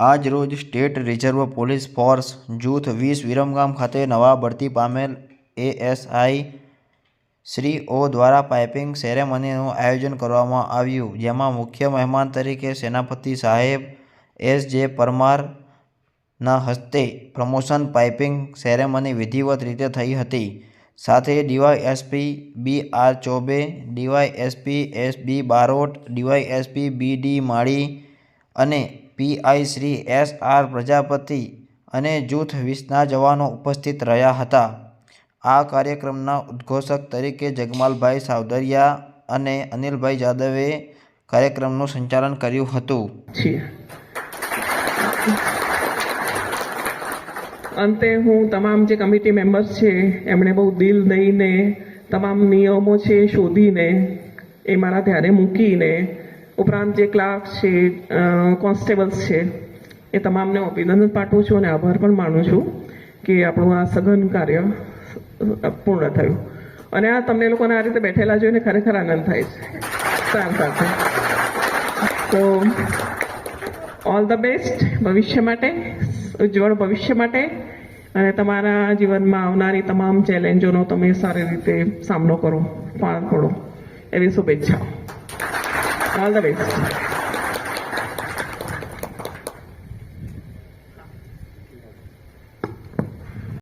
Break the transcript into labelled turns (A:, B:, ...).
A: આજ રોજ state reserve police force જૂથ વીસ વિરમગામ ખાતે નવા બઢતી પામેલ એએસઆઈ શ્રીઓ દ્વારા પાઇપિંગ સેરેમનીનું આયોજન કરવામાં આવ્યું, જેમાં મુખ્ય મહેમાન તરીકે સેનાપતિ સાહેબ એસ જે પરમારના હસ્તે પ્રમોશન, પાઇપિંગ સેરેમની વિધિવત રીતે થઈ હતી. સાથે DYSP B R Chaube, DYSP S B Barot, DYSP B D Mali અને PI Shri S R Prajapati અને જૂથ વીસના જવાનો ઉપસ્થિત રહ્યા હતા. આ કાર્યક્રમના ઉદ્ઘોષક તરીકે જગમાલભાઈ સાવદરિયા અને અનિલભાઈ જાદવે કાર્યક્રમનું સંચાલન કર્યું હતું.
B: અંતે હું તમામ જે કમિટી મેમ્બર્સ છે, એમણે બહુ દિલ દઈને તમામ નિયમો છે શોધીને એ મારા ધ્યાને મૂકીને ઉપરાંત જે ક્લાર્ક છે કોન્સ્ટેબલ્સ છે, એ તમામને અભિનંદન પાઠવું છું અને આભાર પણ માનું છું કે આપણું આ સઘન કાર્ય પૂર્ણ થયું. અને આ તમને લોકોને આ રીતે બેઠેલા જોઈને ખરેખર આનંદ થાય છે. સારું સાથે તો ઓલ ધ બેસ્ટ ભવિષ્ય માટે, ઉજ્જવળ ભવિષ્ય માટે, અને તમારા જીવનમાં આવનારી તમામ ચેલેન્જોનો તમે સારી રીતે સામનો કરો પાર કરો એવી શુભેચ્છાઓ. All the best